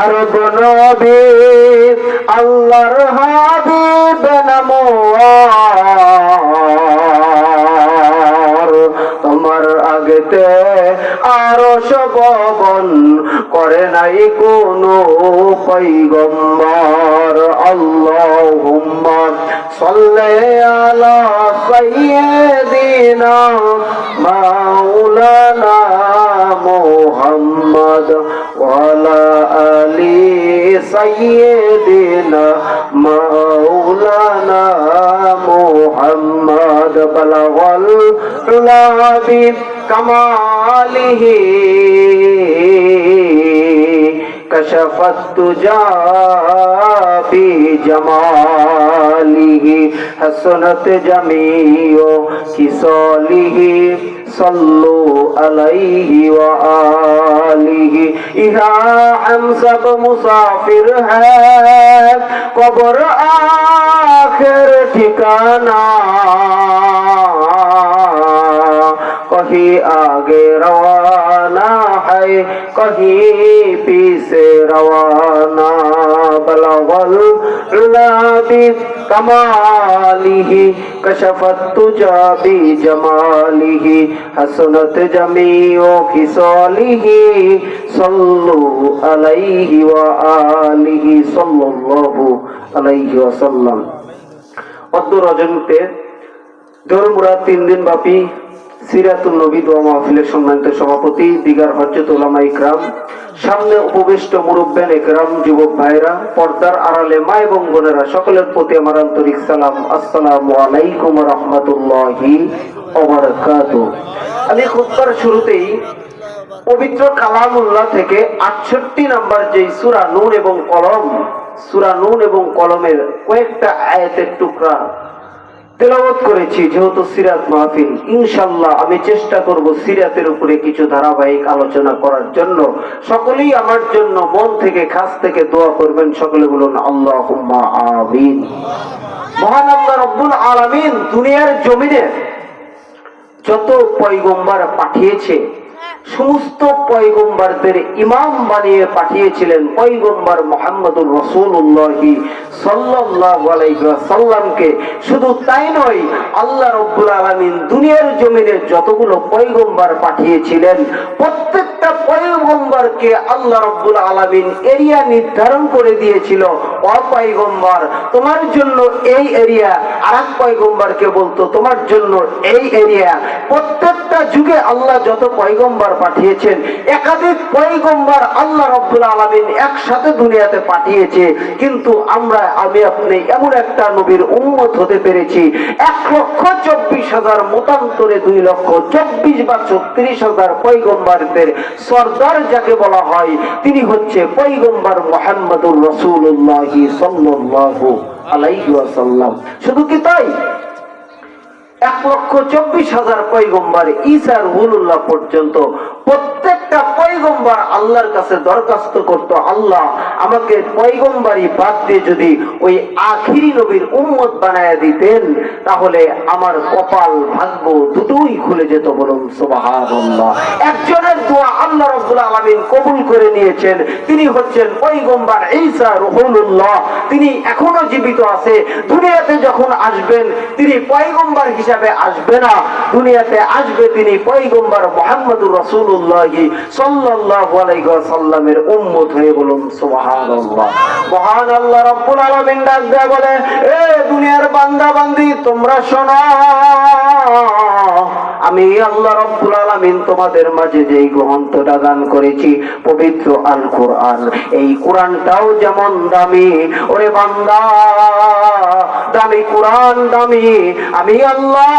আরব নবী, আল্লাহর হাবিব নামোয়ার। তোমার আগেতে আরও সবন করে নাই কোনো পৈগম্বর। আল্লাহুম্মা সাল্লি আলা সাইয়্যিদিনা মাওলানা মুহাম্মদ ওয়ালা আলি সাইয়্যিদিনা মাওলানা মোহাম্মদ বালাগাল লাবি কামালিহি। कशफत भी जमाली हसनत जमीयो किसोली सल्लो अलैहि व आलिहि। इहा हम सब मुसाफिर है, कब्र आखिर ठिकाना। कहीं आगे रवाना है कहीं पीछे रवाना बलवल उलाबी कमालिही कशफत तुजा बी जमालिही हसनत जमीओ खिसालिही सल्लु अलैहि व आलिहि सल्लल्लाहु अलैहि वसल्लम অদ্য রজনীতে দোরমুরা তিন দিন ব্যাপী সিরাতুল নবী দোয়া মাহফিলের সম্মানিত সভাপতি, দিগার হজরত ওলামা ইকরাম, সামনে উপবিষ্ট যুবক ভাইরা পর্দার আড়ালে মা এবং বোনেরা, সকলের প্রতি আমার আন্তরিক সালাম। আসসালামু আলাইকুম রহমতুল্লাহি আমি শুরুতেই পবিত্র কালামুল্লাহ থেকে আটষট্টি নাম্বার যে সুরা নুন এবং কলম, সুরা নুন এবং কলমের কয়েকটা আয়াতের টুকরা তেলাওয়াত করেছি, যেহেতু সিরাত মাহফিল ইনশাল্লাহ আমি চেষ্টা করব সিরাতের উপরে কিছু ধারাবাহিক আলোচনা করার জন্য। সকলেই আমার জন্য মন থেকে খাস থেকে দোয়া করবেন, সকলে বলুন আল্লাহ আমিন। মহান আল্লাহ রব্বুল আলামিন দুনিয়ার জমিনে যত পয়গম্বার পাঠিয়েছে সমস্ত পয়গম্বরদের ইমাম বানিয়ে পাঠিয়েছিলেন পয়গম্বর মোহাম্মদুর রসুল্লাহি আলাইহি শুধু তাই নয়, আল্লাহ রব্বুল আলমিন দুনিয়ার জমিনে যতগুলো পয়গম্বর পাঠিয়েছিলেন, প্রত্যেকটা পয়গম্বরকে আল্লাহ রব্বুল আলামিন এরিয়া নির্ধারণ করে দিয়েছিল। অপয়গম্বর তোমার জন্য এই এরিয়া। আর এক পয়গম্বরকে বলতো, তোমার জন্য এই এরিয়া। প্রত্যেকটা যুগে আল্লাহ যত পয়গম্বর পাঠিয়েছেন, একাধিক পয়গম্বর আল্লাহ রব্বুল আলামিন একসাথে দুনিয়াতে পাঠিয়েছে। কিন্তু আমরা, আমি, আপনি এমন একটা নবীর উন্মত হতে পেরেছি। এক লক্ষ চব্বিশ হাজার মতান্তরে দুই লক্ষ চব্বিশ বা ছত্রিশ হাজার পৈগম্বরদের সর্দার যাকে বলা হয়, তিনি হচ্ছে পৈগম্বর মোহাম্মদুর রসুল্লাহ সাল্লাল্লাহু শুধু কি তাই? এক লক্ষ চব্বিশ হাজার পৈগম্বর ইসার পর্যন্ত প্রত্যেকটা আল্লাহর কাছে দরখাস্ত করত, আল্লাহ আমাকে বাদ দিয়ে যদি ওই আখিরি নবীর উম্মত বানায় দিতেন, তাহলে আমার কপাল ভাগ্য দুটোই খুলে যেত বলুন একজনের দোয়া আল্লাহ রাব্বুল আলামিন কবুল করে নিয়েছেন, তিনি হচ্ছেন পৈগম্বর ঈসা রুহুল্লাহ তিনি এখনও জীবিত আছে, দুনিয়াতে যখন আসবেন, তিনি পয়গম্বর হিসাবে আসবে না। দুনিয়াতে আসবে তিনি পয়গম্বর মোহাম্মদুর রসুল্লাহ সাল্লাল্লাহু উম্মত হয়ে বলুন মহান আল্লাহ রাব্বুল ডাক বলে, এ দুনিয়ার বান্দা বান্দি, তোমরা শোনো। আমি আল্লাহ রব্বুল তোমাদের মাঝে যেই গ্রন্থটা দান করেছি, পবিত্র আল কোরআন এই কোরআনটাও যেমন দামি, ওরে বান্দা, দামি কোরআন দামি। আমি আল্লাহ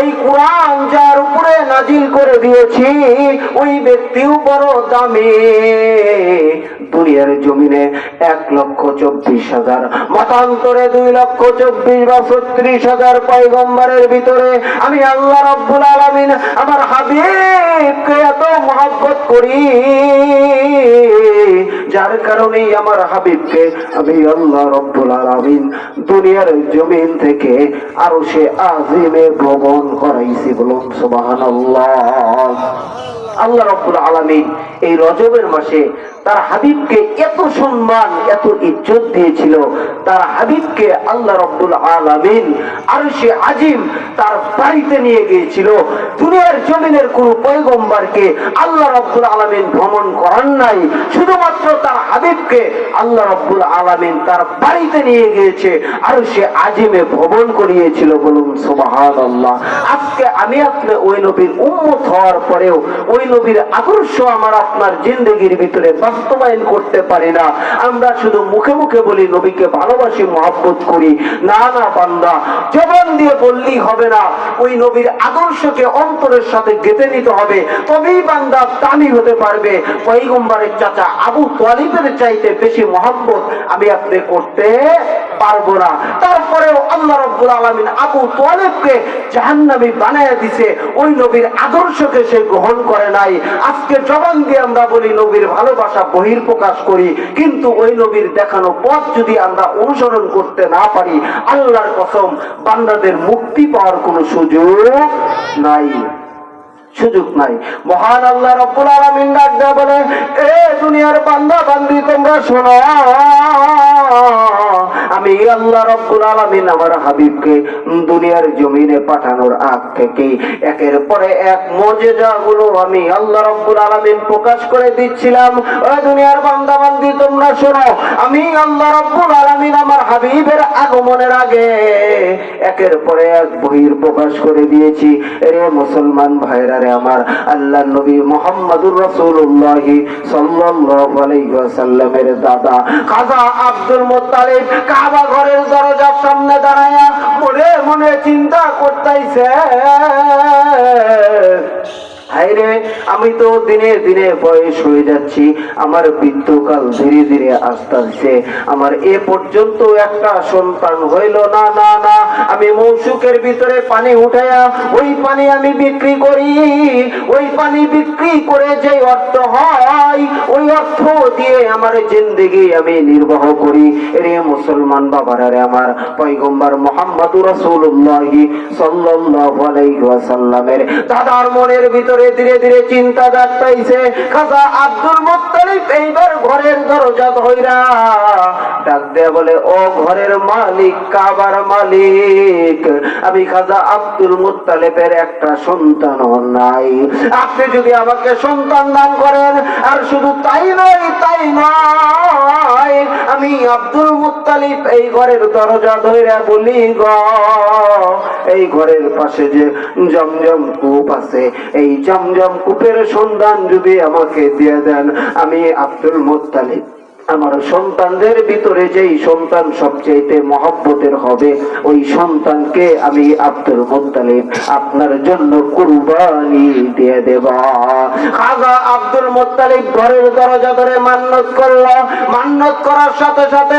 এই কোরআন যার উপরে নাজিল করে দিয়েছি, ওই ব্যক্তিও বড় দামি। দুনিয়ার জমিনে এক লক্ষ চব্বিশ হাজার। মতান্তরে দুই লক্ষ চব্বিশ বা ছত্রিশ হাজার পয়গম্বরের ভিতরে আমি আল্লাহ রব্বুল আলমিন আমার হাবিবকে এত মহাব্বত করি, যার কারণেই আমার হাবিবকে আমি আল্লাহ রব্বুল আলমিন দুনিয়ার জমিন থেকে আরও সে আজিমে ভ্রমণ করাইছি বলুন সুবাহান আল্লাহ রব্বুল আলমিন এই রজবের মাসে তার হাবিবকে এত সম্মান, এত ইজ্জত দিয়েছিল। তার হাবিবকে আল্লাহ রব্বুল আলামিন আর সে আজিম তার বাড়িতে নিয়ে গিয়েছিল। দুনিয়ার জমিনের কোন পয়গম্বরকে আল্লাহ রব্বুল আলামিন ভ্রমণ করান নাই। শুধুমাত্র তার হাবিবকে আল্লাহ রব্বুল আলামিন তার বাড়িতে নিয়ে গিয়েছে আর সে আজিমে ভ্রমণ করিয়েছিল বলুন সুবাহান আল্লাহ আজকে আমি আপনি ওই নবীর উন্মত হওয়ার পরেও, ওই নবীর আদর্শ আমার আপনার জিন্দগির ভিতরে বাস্তবায়ন করতে পারি না। আমরা শুধু মুখে মুখে বলি, নবীকে ভালোবাসি, মহাব্বত করি। না না, বান্দা, জবান দিয়ে বললেই হবে না। ওই নবীর আদর্শকে অন্তরের সাথে গেঁথে নিতে হবে। তবেই বান্দা দামি হতে পারবে। পৈগম্বরের চাচা আবু তোয়ালিবের চাইতে বেশি মহাব্বত আমি আপনি করতে পারব না। তারপরেও আল্লাহ রব্বুল আলমিন আবু তোয়ালেবকে জাহান্নামী বানায় দিছে। ওই নবীর আদর্শকে সে গ্রহণ করে নাই। আজকে জবান দিয়ে আমরা বলি, নবীর ভালোবাসা বহির প্রকাশ করি, কিন্তু ওই নবীর দেখানো পথ যদি আমরা অনুসরণ করতে না পারি, আল্লাহর কসম, বান্দাদের মুক্তি পাওয়ার কোনো সুযোগ নাই। সুযোগ নাই। মহান আল্লাহ রব্বুল আলামিন ডাক দেয়া বলে, এ দুনিয়ার বান্দা, বান্দি, তোমরা শোনো। আমি আল্লাহ রব্বুল আলামিন আমার হাবিবকে দুনিয়ার জমিনে পাঠানোর আগ থেকে একের পরে এক মজেজা গুলো আমি আল্লাহ রব্বুল আলামিন প্রকাশ করে দিচ্ছিলাম। ও দুনিয়ার বান্দা, বান্দি, তোমরা শোনো। আমি আল্লাহ রব্বুল আলামিন আমার হাবিবের আগমনের আগে একের পরে এক বহির প্রকাশ করে দিয়েছি। রে মুসলমান ভাইরা রে আমার আল্লাহ নবী মোহাম্মদুর রসুল্লাহি ওয়াসাল্লামের দাদা। খাজা আব্দুল মুত্তালিব কাবা ঘরের দরজার সামনে দাঁড়ায়া মনে মনে চিন্তা করতেইছে। হাইরে আমি তো দিনে দিনে বয়স হয়ে যাচ্ছি। আমার মৃত্যুকাল ধীরে ধীরে আসতেছে আমার এ পর্যন্ত একটা সন্তান হইল না না না। আমি মৌসুকের ভিতরে পানি উঠাইয়া ওই পানি আমি বিক্রি করি। ওই পানি বিক্রি করে যে অর্থ হয়, ওই অর্থ দিয়ে আমার জিন্দেগি আমি নির্বাহ করি। রে মুসলমান বাবারা রে আমার পয়গম্বর মোহাম্মদুর রাসূলুল্লাহি সাল্লাল্লাহু আলাইহি ওয়াসাল্লামের দাদার মনের ভিতরে ধীরে ধীরে চিন্তা জাগতাইছে খাজা আব্দুল মুত্তালিব এইবার ঘরের দরজা ধইরা ডাক দেয়া বলে, ও ঘরের মালিক, কাবার মালিক, আমি খাজা আব্দুল মুত্তালিবের একটা সন্তান নাই। আপনি যদি আমাকে সন্তান দান করেন, আর শুধু তাই নয় তাই নয় আমি আব্দুল মুতালিফ এই ঘরের দরজা ধইরা বলি, গ, এই ঘরের পাশে যে জমজম কূপ আছে, এই জমজম কূপের সন্ধান যদি আমাকে দিয়ে দেন, আমি আব্দুল মুত্তালিব। আমার সন্তানদের ভিতরে যেই সন্তান সবচেয়ে মহব্বতের হবে, ওই সন্তানকে আমি আব্দুল মোত্তালিব আপনার জন্য কুরবানি দিয়ে দেব। খাজা আব্দুল মোত্তালিব ঘরের দরজা ধরে মান্নত করল। মান্নত করার সাথে সাথে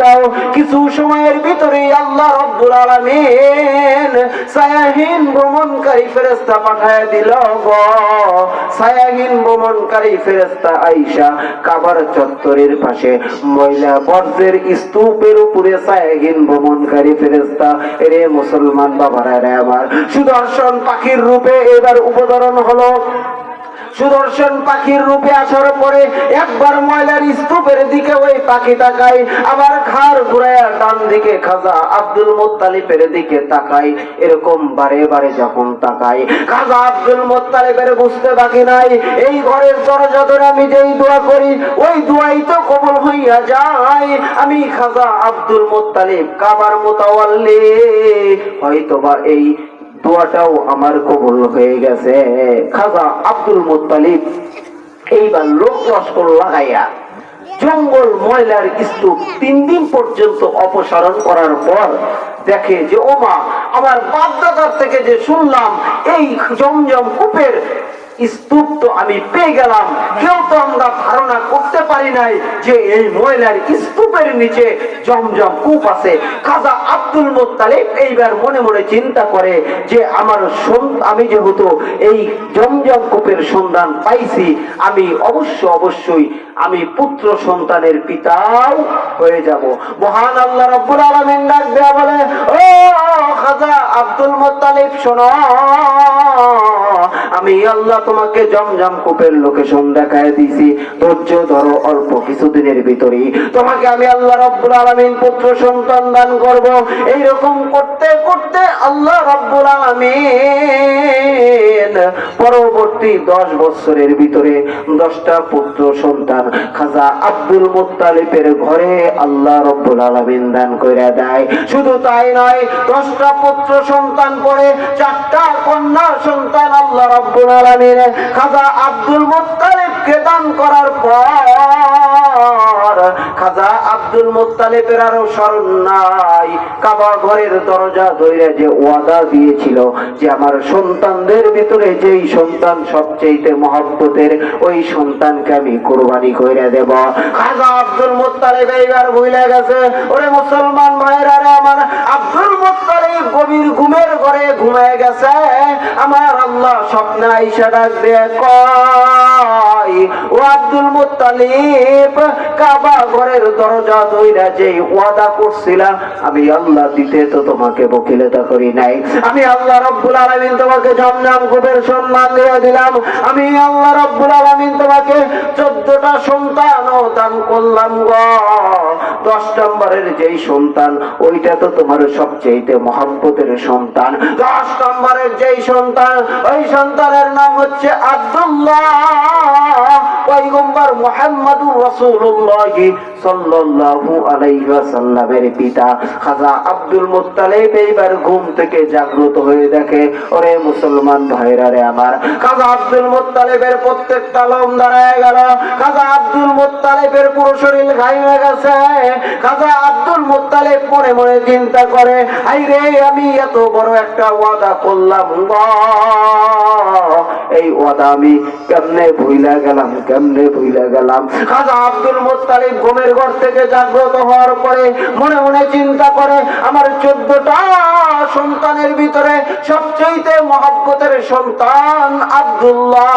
দাও। কিছু সময়ের ভিতরে আল্লাহ রব্বুল আলামিন সায়াহীন ভ্রমণকারী ফেরেশতা পাঠায় দিল গো। সায়াহীন ভ্রমণকারী ফেরেশতা আইসা কাবার চত্বরের পাশে। ময়লা বর্জ্যের স্তূপের উপরে সায়াহীন ভ্রমণকারী ফেরেশতা রে মুসলমান বাবারা রে আমার সুদর্শন পাখির রূপে এবার উপধরণ হলো। সুদর্শন পাখির রূপে আসার পরে একবার ময়লার স্তূপের দিকে ওই পাখি তাকায়। আবার ঘাড় ঘুরাইয়া ডান দিকে খাজা আব্দুল মোত্তালিবের দিকে তাকায়। এরকম বারে বারে যখন তাকায়, খাজা আব্দুল মোত্তালিবের বুঝতে বাকি নাই। এই ঘরের দরজা ধরে আমি যেই দোয়া করি, ওই দোয়াই তো কবল হইয়া যায়। আমি খাজা আব্দুল মোত্তালিব কাবার মোতাওয়াল্লি, হয়তোবা এই দোয়াটাও আমার কবুল হয়ে গেছে। খাজা আব্দুল মুতালিব এইবার লোক লস্কর লাগাইয়া জঙ্গল ময়লার স্তূপ তিন দিন পর্যন্ত অপসারণ করার পর দেখে যে, ওমা, আমার বাপদাদার থেকে যে শুনলাম, এই জমজম কূপের স্তূপ তো আমি পেয়ে গেলাম। কেউ তো আমরা ধারণা করতে পারি নাই যে এই মহিলার স্তূপের নিচে জমজম কূপ আছে। খাজা আব্দুল মোত্তালিব এইবার মনে মনে চিন্তা করে যে আমার আমি যেহেতু এই জমজম কূপের সন্ধান পাইছি, আমি অবশ্য অবশ্যই আমি পুত্র সন্তানের পিতাও হয়ে যাব। মহান আল্লাহ রব্বুল আলামিন ডাক দেয়া বলে, ও খাজা আব্দুল মোত্তালিব, শোনো। আমি আল্লাহ তোমাকে জমজম কূপের দিছি ধৈর্য ধরো অল্প কিছুদিনের ভিতরেই। তোমাকে আমি আল্লাহ রব্বুল আলামিন পুত্র সন্তান দান করব। এইরকম করতে করতে আল্লাহ রব্বুল আলামিন পরবর্তী দশ বছরের ভিতরে দশটা পুত্র সন্তান খাজা আব্দুল মুত্তালিবের ঘরে আল্লাহ রব্বুল আলামিন দান করে দেয়। শুধু তাই নয়, দশটা পুত্র সন্তান পরে চারটা কন্যা সন্তান আল্লাহ রব্বুল আলামিন খাজা আব্দুল মুত্তালিবকে দান করার পর খাজা আব্দুল মুত্তালিবের আরও স্মরণ নাই। কাবা ঘরের দরজা ধরে যে ওয়াদা দিয়েছিল যে আমার সন্তানদের ভিতরে যেই সন্তান সবচেয়ে মহব্বতের, ওই সন্তানকে আমি কোরবানি করে দেব। খাজা আব্দুল মুত্তালিব এইবার ভুলে গেছে, ওরে মুসলমান আমার আব্দুল মুত্তালিব গভীর ঘুমের ঘরে ঘুমায় গেছে। আমার আল্লাহ স্বপ্নে আইসা কয়, ও আব্দুল মুত্তালিব, কাবা ঘরের দরজা দইরা যেই ওয়াদা করছিলাম, আমি আল্লাহ দিতে তো তোমাকে বকিলতা করি নাই। আমি আল্লাহ রব্বুল আলামিন তোমাকে জমজম কুবের সম্মান দিয়ে দিলাম। আমি আল্লাহ রব্বুল আলামিন তোমাকে চোদ্দটা সন্তান ও দান করলাম গো। দশ নম্বরের যেই সন্তান, ওইটা তো তোমার সবচেয়ে মহাব্বতের সন্তান। দশ নম্বরের যেই সন্তান, ওই সন্তানের নাম হচ্ছে আব্দুল্লাহ। পয়গম্বর মুহাম্মদুর রাসূলুল্লাহ সাল্লাল্লাহু আলাইহি ওয়াসাল্লামের পিতা খাজা আব্দুল মুত্তালিব এইবার ঘুম থেকে জাগ্রত হয়ে দেখে, ওরে মুসলমান ভাইরা রে আমার, খাজা আব্দুল মুত্তালিবের প্রত্যেকটা লোম দাঁড়ায় গেল, খাজা আব্দুল মুত্তালিবের পুরো শরীর ঘাইমে গেছে, খাজা আব্দুল মুত্তালিব মনে মনে চিন্তা করে আই রে, আমি এত বড় একটা ওয়াদা করলাম। এই ওয়াদা আমি কেমনে ভুইলা গেলাম কেমনে ভুইলা গেলাম। খাজা আব্দুল মুত্তালিব ঘুমের ঘর থেকে জাগ্রত হওয়ার পরে মনে মনে চিন্তা করে, আমার চোদ্দটা সন্তানের ভিতরে সবচেয়ে মহাব্বতের সন্তান আব্দুল্লাহ।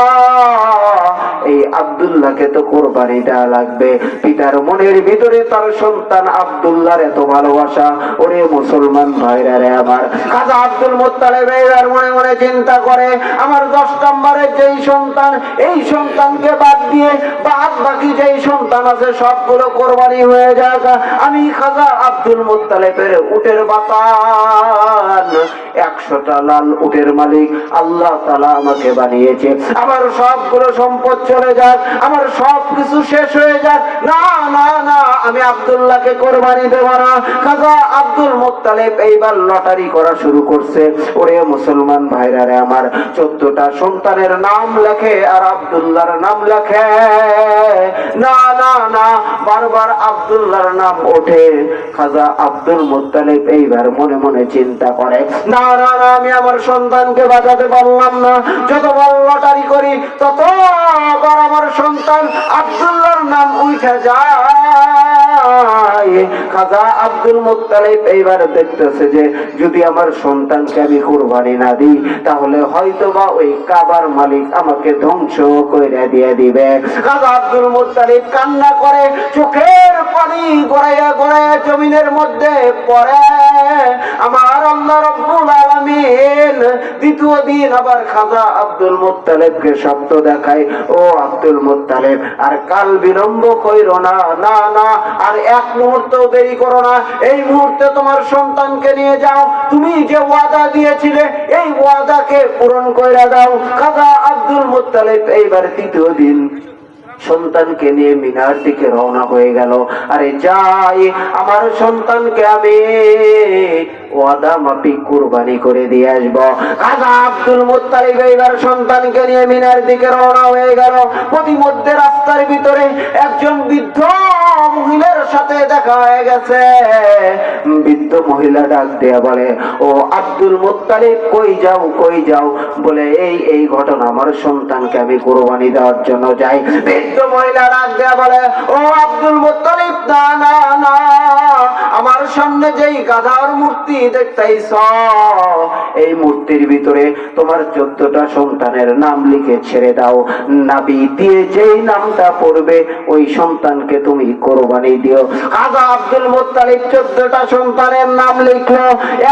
এই আব্দুল্লাহকে তো কোরবানি দেওয়া লাগবে। পিতার মনের ভিতরে তার সন্তান আব্দুল্লাহর এত ভালোবাসা। ওরে মুসলমান ভাইরা রে আমার। খাজা আব্দুল মোত্তালেব মনে মনে চিন্তা করে, আমার দশ নম্বরের যেই সন্তান, এই সন্তানকে বাদ দিয়ে বাদ বাকি যেই সন্তান আছে, সবগুলো কোরবানি হয়ে যাক। আমি খাজা আব্দুল মোত্তালেবের উটের বাতান। একশোটা লাল উটের মালিক আল্লাহ তালা আমাকে বানিয়েছে। আমার সবগুলো সম্পদ চলে যাক, আমার সব কিছু শেষ হয়ে যাক। না না না, আমি আব্দুল্লাহকে কোরবানি দেব না। খাজা আব্দুল মোত্তালেব এইবার লটারি করা শুরু করছে। ওরে মুসলমান ভাইরা রে আমার, চোদ্দটা সন্তানের নাম লেখে আর আব্দুল্লাহর নাম লেখে। না না না, বারবার আব্দুল্লাহর নাম ওঠে। খাজা আব্দুল মোত্তালেব এইবার মনে মনে চিন্তা করে, না আমি আমার সন্তানকে বাঁচাতে পারলাম না। যত লটারি করি ততবার আমার সন্তান আব্দুল্লাহর নাম উঠে যায়। খাজা আব্দুল এইবার দেখতেছে যে, যদি আমার সন্তানকে আমি না দিই, তাহলে হয়তো বা ওই কাবার মালিক আমাকে ধ্বংস করে দিয়ে দিবে। খাজা আব্দুল কান্না করে, চোখের পানি গড়াইয়া গড়াইয়া জমিনের মধ্যে পড়ে। আমার আল্লাহ রব্বুল আলামিন দ্বিতীয় দিন আবার খাজা আব্দুল মুত্তালিবকে শব্দ দেখায়, ও আব্দুল মুত্তালিব, আর কাল বিলম্ব কইরো না না না, আর এক মুহূর্ত দেরি করো না। এই মুহূর্তে তোমার সন্তানকে নিয়ে যাও। তুমি যে ওয়াদা দিয়েছিলে, এই ওয়াদাকে পূরণ কইরা দাও। খাজা আব্দুল মুত্তালিব এইবার তৃতীয় দিন সন্তানকে নিয়ে মিনার দিকে রওনা হয়ে গেল। আরে যাই, আমার সন্তানকে আমি ওয়াদা মাফিক কুরবানি করে দিয়ে আসব। খাজা আব্দুল মুত্তালিব এইবার সন্তানকে নিয়ে মিনার দিকে রওনা হয়ে গেল। প্রতিমধ্যে রাস্তার ভিতরে একজন বৃদ্ধ মহিলার সাথে দেখা হয়ে গেছে। বৃদ্ধ মহিলা ডাক দেয়া বলে, ও আব্দুল মোত্তালিব, কই যাও কই যাও? বলে, এই এই ঘটনা আমার সন্তানকে আমি কোরবানি দেওয়ার জন্য যাই। বৃদ্ধ মহিলা ডাক দেয়া বলে, ও আব্দুল মোত্তালিব, না না না আমার সামনে যেই গাধার মূর্তি দেখতেইছ, এই মূর্তির ভিতরে তোমার চোদ্দটা সন্তানের নাম লিখে ছেড়ে দাও। নাবি দিয়ে যেই নামটা পড়বে, ওই সন্তানকে তুমি কোরবানি দিও। খাজা আব্দুল মোত্তালিব চোদ্দটা সন্তানের নাম লিখলো,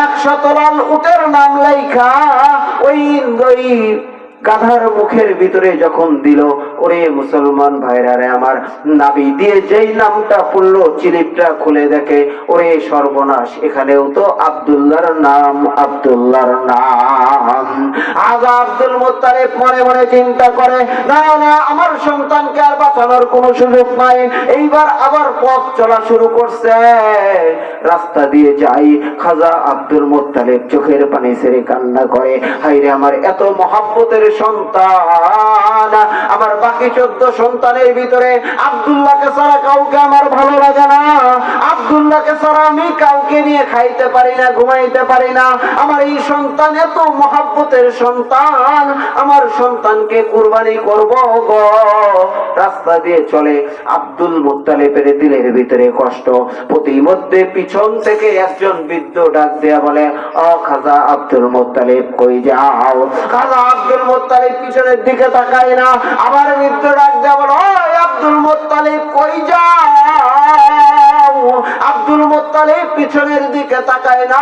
একশত লাল উটের নাম লেখা ওই গাধার মুখের ভিতরে যখন দিল ওরে মুসলমান ভাইরা রে, আমার নাবি দিয়ে যেই নামটা পড়ল, চিলিপটা খুলে দেখে, ওরে সর্বনাশ, এখানেও তো আব্দুল্লাহর নাম আব্দুল্লাহর নাম। আজ আব্দুল মোত্তালিব মনে মনে চিন্তা করে, না না, আমার সন্তানকে আর বাঁচানোর কোনো সুযোগ নাই। এইবার আবার পথ চলা শুরু করছে। রাস্তা দিয়ে যাই, খাজা আব্দুল মোত্তালিব চোখের পানি ছেড়ে কান্না করে হাইরে আমার এত মহাব্বতের সন্তান, আমার বাকি চোদ্দ সন্তানের ভিতরে আব্দুল্লাহকে ছাড়া কাউকে আমার ভালো লাগে না। আব্দুল্লাহকে ছাড়া আমি কাউকে নিয়ে খাইতে পারি না, ঘুমাইতে পারি না। আমার এই সন্তান এত মহাব্বতের সন্তান, আমার সন্তানকে কুরবানি করব গো। রাস্তা দিয়ে চলে আব্দুল মুত্তালিবের দিলের ভিতরে কষ্ট। প্রতিমধ্যে পিছন থেকে একজন বৃদ্ধ ডাক দেয়া বলে ও খাজা আব্দুল মুত্তালিব, কই যাও? খাজা আব্দুল মুত্তালিব পিছনের দিকে তাকায় না, আবার বলে আব্দুল মোত্তালিব কই যাও? আব্দুল মুত্তালিব পিছনের দিকে তাকায় না।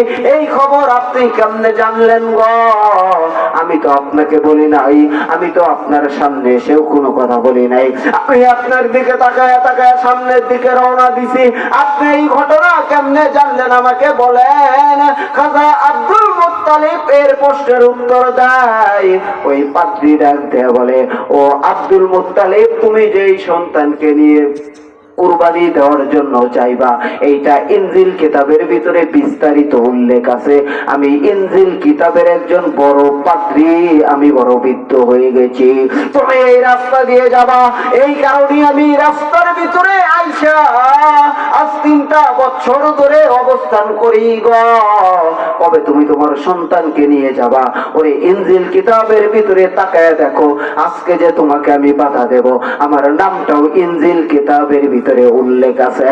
এই খবর আপনি কেমনে জানলেন গো? আমি তো আপনাকে বলি নাই, আমি তো আপনার সামনে এসেও কোনো কথা বলি নাই। আমি আপনার দিকে তাকায় তাকায় সামনের দিকে রওনা দিছি। আপনি এই ঘটনা কেমনে জানলেন আমাকে বলেন? খাজা আব্দুল মুত্তালিব এর প্রশ্নের উত্তর দেয়। ওই পাত্রী ডাক দেয়া বলে, ও আব্দুল মুত্তালিব, তুমি যেই সন্তানকে নিয়ে কুরবানি দেওয়ার জন্য চাইবা। এইটা ইনজিল কিতাবের ভিতরে বিস্তারিত উল্লেখ আছে। আমি ইনজিল কিতাবের একজন বড় পাত্রী আমি বড় বৃদ্ধ হয়ে গেছি। তুমি এই রাস্তা দিয়ে যাবা। এই কারণে আমি রাস্তার ভিতরে আইসা আজ তিনটা বছর ধরে অবস্থান করি গো। কবে তুমি তোমার সন্তানকে নিয়ে যাবা? ওরে ইনজিল কিতাবের ভিতরে তাকায় দেখো। আজকে যে তোমাকে আমি বাধা দেব, আমার নামটাও ইনজিল কিতাবের ভিতরে উল্লেখ আছে।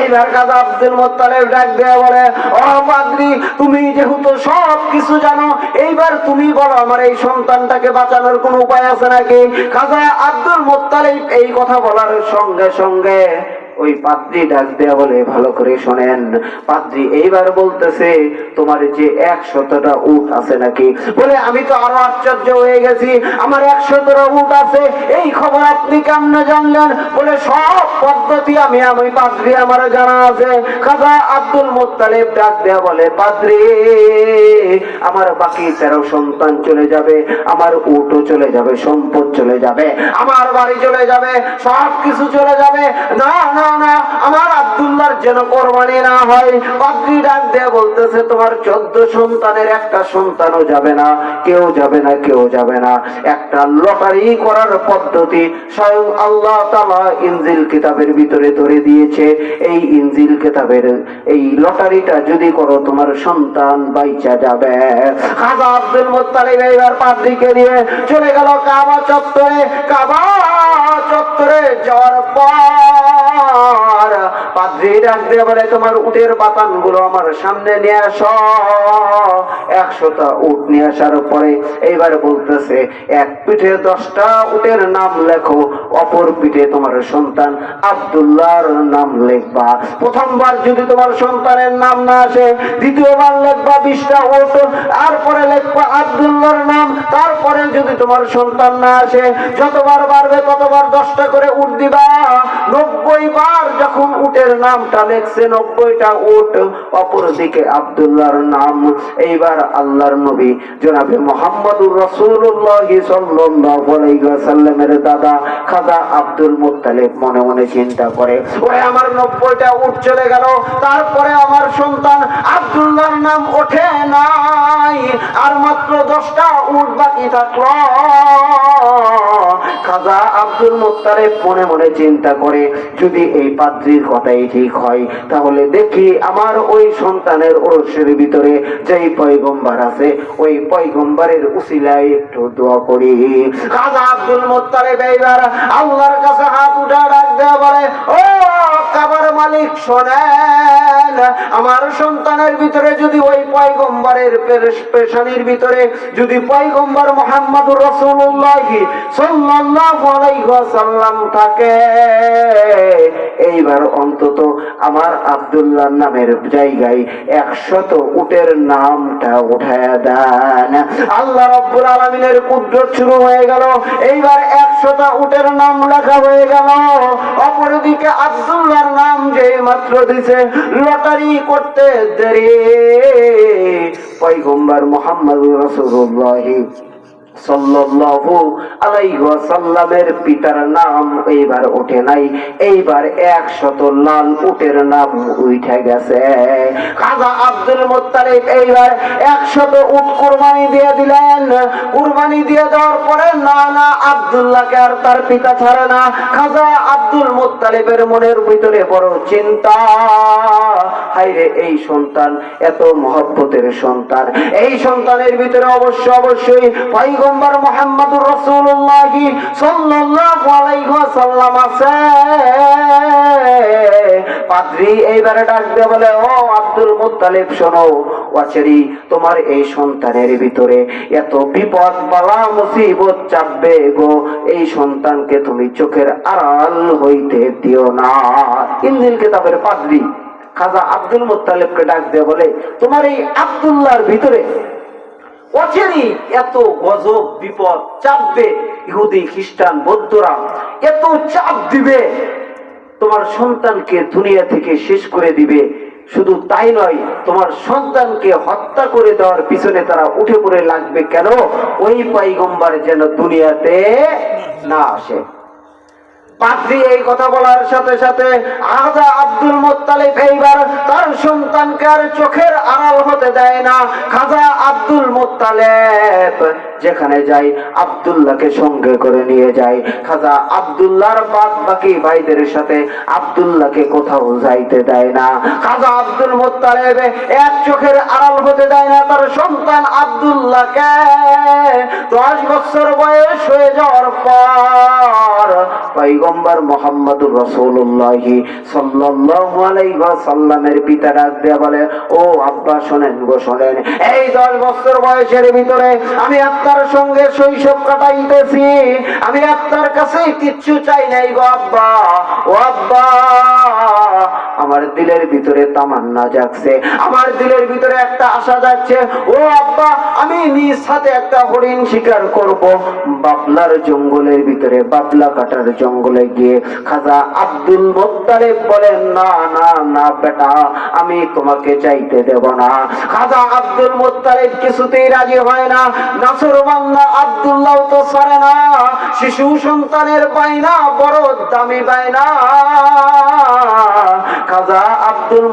এইবার কাজা আব্দুল মোত্তালেব ডাক দেয়া বলে, ও পাদ্রি, তুমি যেহেতু সব কিছু জানো, এইবার তুমি বলো, আমার এই সন্তানটাকে বাঁচানোর কোন উপায় আছে নাকি? খাজা আব্দুল মোত্তালেব এই কথা বলার সঙ্গে সঙ্গে ওই পাদ্রি ডাক দেয়া বলে ভালো করে শোনেন। পাদ্রি এইবার বলতেছে, তোমার যে একশতটা উট আছে নাকি? বলে, আমি তো আরও আশ্চর্য হয়ে গেছি। আমার একশতটা উট আছে। এই খবর আপনি কেমনে জানলেন? বলে, সব পদ্ধতি আমি আমি পাদ্রি আমার জানা আছে। খাজা আব্দুল মোত্তালেব ডাক দেয়া বলে, পাদ্রি, আমার বাকি তেরো সন্তান চলে যাবে। আমার উটও চলে যাবে, সম্পদ চলে যাবে। আমার বাড়ি চলে যাবে সব কিছু চলে যাবে। না না আমার যেন কোরবানি না হয়। ডাক দেয়া বলতেছে, তোমার চোদ্দ সন্তানের একটা সন্তানও যাবে না, কেউ যাবে না, কেউ যাবে না। একটা লটারি করার পদ্ধতি স্বয়ং আল্লাহ কিতাবের ভিতরে ধরে দিয়েছে। এই ইনজিল কিতাবের এই লটারিটা যদি করো, তোমার সন্তান বাইচা যাবে। খাজা আব্দুল মোত্তালিব এইবার পাদ্রিকে নিয়ে চলে গেল কাবা চত্বরে। কাবা চত্বরে যাওয়ার পর আব্দুল্লাহর নাম প্রথমবার যদি তোমার সন্তানের নাম না আসে, দ্বিতীয়বার লেখবা বিশটা উট, তারপরে লেখবা আব্দুল্লাহর নাম, তারপরে যদি তোমার সন্তান না আসে, যতবার বাড়বে ততবার দশটা করে উঠ দিবা। নব্বই বার যখন উটের নামটা লেখছে নব্বইটা উট, অপরদিকে আব্দুল্লাহর নাম। এইবার আল্লাহর নবী জনাবে মোহাম্মদুর রসুল্লাহ সাল্লামের দাদা খাজা আব্দুল মুত্তালিব মনে মনে চিন্তা করে, ওরে আমার নব্বইটা উট চলে গেল, তারপরে আমার সন্তান আব্দুল্লাহর নাম ওঠে নাই, আর মাত্র দশটা উট বাকি থাকল। খাজা আব্দুল মোত্তারে মনে মনে চিন্তা করে, যদি এই পাত্রীর কথাই ঠিক হয়, তাহলে দেখি আমার ওই সন্তানের ওরসের ভিতরে যেই পয়গম্বার আছে, ওই পয়গম্বারের উসিলায় একটু দোয়া করি। খাজা আব্দুল মোত্তারে এইবার আল্লাহর কাছে হাত উঠা ডাক দেওয়া বলে, ও কাবার মালিক শোনেন, আমার সন্তানের ভিতরে যদি ওই পয়গম্বরের পেশানির ভিতরে যদি পয়গম্বর মোহাম্মদুর রসুল্লাহ সাল্লাল্লাহু আলাইহি থাকে, এইবার অন্তত আমার আব্দুল্লাহ নামের জায়গায় একশত উটের নামটা উঠায় দেন। আল্লাহ রব্বুল আলমিনের কুদরত শুরু হয়ে গেল, এইবার একশোটা উটের নাম লেখা হয়ে গেল। অপরদিকে আব্দুল্লাহর নাম যে মাত্র দিছে লটারি করতে দেরি। পয়গম্বর মোহাম্মদ রসুল্লাহ এইবার একশত লাল নাম উঠে গেছে। আর তার পিতা ছাড়ে না। খাজা আব্দুল মুত্তালিবের মনের ভিতরে বড় চিন্তা। হাইরে এই সন্তান এত মহব্বতের সন্তান। এই সন্তানের ভিতরে অবশ্য অবশ্যই পয়গম্বর মোহাম্মদুর রসুল্লাহ সাল্লাল্লাহু আলাইহি ওয়াসাল্লাম আছে। পাদ্রী এইবারে ডাক দিয়ে বলে, ও আব্দুল মুত্তালিব, শোনো, ওয়াচেরি, তোমার এই সন্তানের ভিতরে এত বিপদ, বালা, মুসিবত চাপবে গো। এই সন্তানকে তুমি চোখের আড়াল হইতে দিও না। ইন্দিল কেতাবের পাদ্রী খাজা আব্দুল মুত্তালিবকে ডাক দিয়ে বলে, তোমার এই আব্দুল্লাহর ভিতরে অচেরি এত গজব, বিপদ চাপবে ইহুদি, খ্রিস্টান, বৌদ্ধরা। এত চাপ দিবে, তোমার সন্তানকে দুনিয়া থেকে শেষ করে দিবে। শুধু তাই নয়, তোমার সন্তানকে হত্যা করে দেওয়ার পিছনে তারা উঠে পড়ে লাগবে কেন? ওই পাইগম্বার যেন দুনিয়াতে না আসে। পাত্রী এই কথা বলার সাথে সাথে আজা আব্দুল তার সন্তানকে আর চোখের আড়াল হতে দেয় না। খাজা আব্দুল মোত্তালেব। যেখানে যাই, আব্দুল্লাহকে সঙ্গে করে নিয়ে যায় খাজা আব্দুল্লাহর বাদ বাকি ভাইদের সাথে আব্দুল্লাহকে কোথাও যাইতে দেয় না। খাজা আব্দুল মোত্তালেব এক চোখের আড়াল হতে দেয় না তার সন্তান আব্দুল্লাহকে। দশ বছর বয়স হয়ে যাওয়ার পর পৈগম্বর মোহাম্মদুর রসুল্লাহ ওয়াসাল্লামের পিতা ডাক দেয়া বলে, ও আব্বা, শোনেন গো, শোনেন। এই দশ বছর বয়সের ভিতরে আমি আপনার সঙ্গে শৈশব কাটাইতেছি। আমি আপনার কাছে কিচ্ছু চাই নাই গো আব্বা। ও আব্বা আমার দিলের ভিতরে তামান্না যাচ্ছে আমার দিলের ভিতরে একটা আশা যাচ্ছে ও আব্বা, আমি নিজ হাতে একটা হরিণ শিকার করব। বাবলার জঙ্গলের ভিতরে, বাবলা কাটার জঙ্গলে গিয়ে খাজা আব্দুল মোত্তালেব বলেন, না না না, বেটা, আমি তোমাকে চাইতে দেব না। খাজা আব্দুল মোত্তালেব কিছুতেই রাজি হয় না। নাসর বাংলা আব্দুল্লাহ তো সরে না। শিশু সন্তানের বাইনা বড় দামি বাইনা খাজা আব্দুল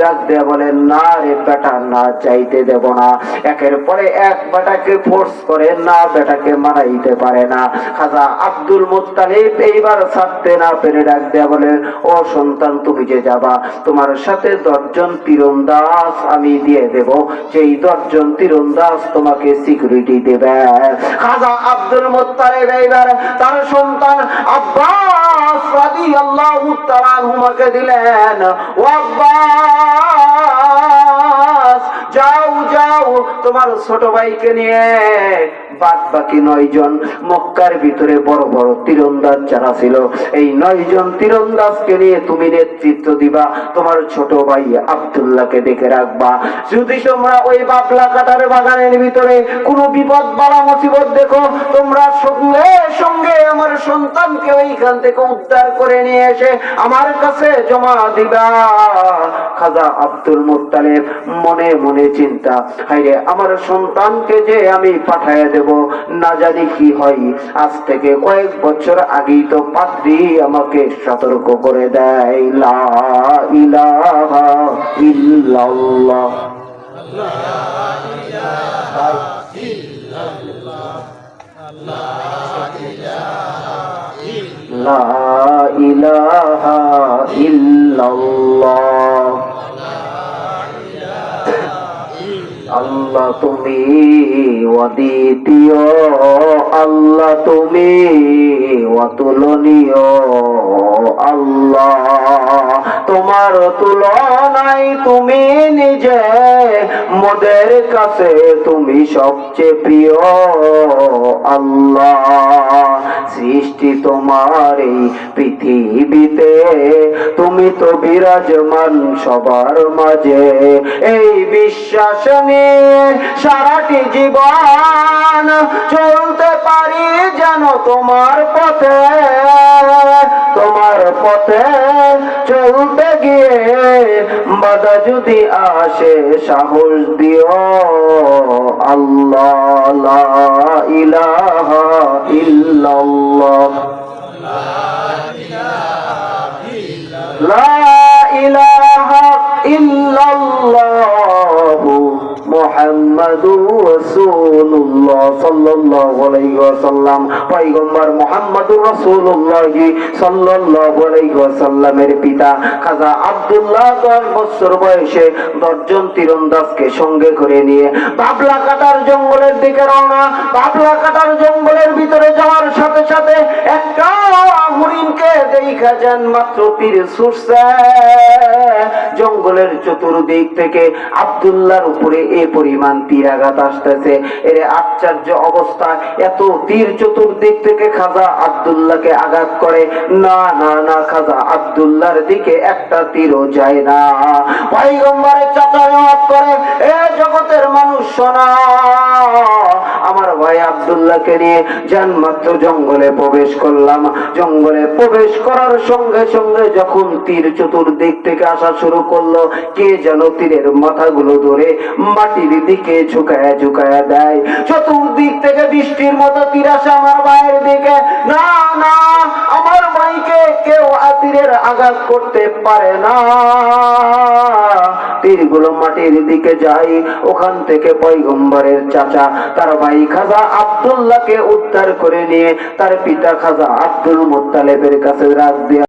ডাক দেয়া বলেন, না রে বেটা, না চাইতে দেব না। একের পরে এক বেটাকে ফোর্স করে না বেটাকে মারাইতে পারে না। খাজা আব্দুল মোত্তালিব এইবার ছাড়তে না পেরে ডাক দেয়া বলেন, ও সন্তান, তুমি যে যাবা, তোমার সাথে দশজন আমি দিয়ে দেব। যেই দশজন তীরন্দাজ তোমাকে সিকিউরিটি দেবে। খাজা আব্দুল মোত্তালিব এইবার তার সন্তান আব্বাস রাদিয়াল্লাহু তাআলা দিলেন। বললেন যাও যাও তোমার ছোট ভাইকে নিয়ে বাদ বাকি নয় জন মক্কার ভিতরে বড় বড় তীরন্দাজ যারা ছিল, এই নয় জন তীরন্দাজকে নিয়ে তুমি নেতৃত্ব দিবা, তোমার ছোট ভাই আব্দুল্লাহকে দেখে রাখবা। যদি তোমরা ওই বাবলা কাটার বাগানের ভিতরে কোনো বিপদ বালা মুসিবত দেখো, তোমরা সঙ্গে সঙ্গে আমার সন্তানকে ওইখান থেকে উদ্ধার করে নিয়ে এসে আমার কাছে জমা দিবা। খাজা আব্দুল মুত্তালেব মনে মনে চিন্তা হাইরে আমার সন্তানকে যে আমি পাঠাইয়া দেব না জানি কি হয়। আজ থেকে কয়েক বছর আগেই তো পাত্রী আমাকে সতর্ক করে দেয়। লা ইলাহা ইল্লাল্লাহ। আল্লাহ তুমি অদ্বিতীয়, আল্লাহ তুমি অতুলনীয়, আল্লাহ তোমার তুলনায় তুমি নিজে মোদের কাছে তুমি সবচেয়ে প্রিয়, আল্লাহ সৃষ্টি তোমার এই পৃথিবীতে, তুমি তো বিরাজমান সবার মাঝে, এই বিশ্বাস নিয়ে সারাটি জীবন চলতে পারি যেন তোমার পথে তোমার পথে চলতে গিয়ে বাধা যদি আসে, সাহস দিও। আল্লাহ ইলাহা ইল্লাল্লাহ। ইলাহা ইল্লাল্লাহু। মুহাম্মাদুর রাসূলুল্লাহ সাল্লাল্লাহু আলাইহি ওয়াসাল্লাম, পয়গম্বর মুহাম্মাদুর রাসূলুল্লাহ সাল্লাল্লাহু আলাইহি ওয়াসাল্লামের পিতা খাজা আব্দুল্লাহ 10 বছর বয়সে দশজন তীরন্দাজকে সঙ্গে করে নিয়ে বাবলা কাটার জঙ্গলের দিকে রওনা। বাবলা কাটার জঙ্গলের ভিতরে যাওয়ার সাথে সাথে একটা দেখা যান মাত্র তীর জঙ্গলের চতুর্দিক থেকে আব্দুল্লাহর উপরে এ পরিমাণ তীর আঘাত আসতেছে। এর আশ্চর্য অবস্থা, এত তীর চতুর্দিক থেকে খাজা আবদুল্লাহকে আঘাত করে। না না না, খাজা আবদুল্লাহর দিকে একটা তীরও যায় না। পয়গম্বরের চাচা করে, এ জগতের মানুষ শোনা। আমার ভাই আব্দুল্লাহকে নিয়ে যান মাত্র জঙ্গলে প্রবেশ করলাম। জঙ্গলে প্রবেশ করার সঙ্গে সঙ্গে যখন তীর চতুর্দিক থেকে আসা শুরু করল, কে যেন তীরের মাথাগুলো ধরে মাটির দিকে ঝুঁকায়া ঝুঁকায়া দেয়। চতুর্দিক থেকে বৃষ্টির মতো তীর আসে আমার ভাইয়ের দিকে। না না, আমার ভাইকে কেউ তীরের আঘাত করতে পারে না। তীরগুলো মাটির দিকে যায়। ওখান থেকে পয়গম্বরের চাচা তার ভাই খাজা আব্দুল্লাহকে উদ্ধার করে নিয়ে তার পিতা খাজা আব্দুল মোত্তালেবের কাছে রাজ দিয়ে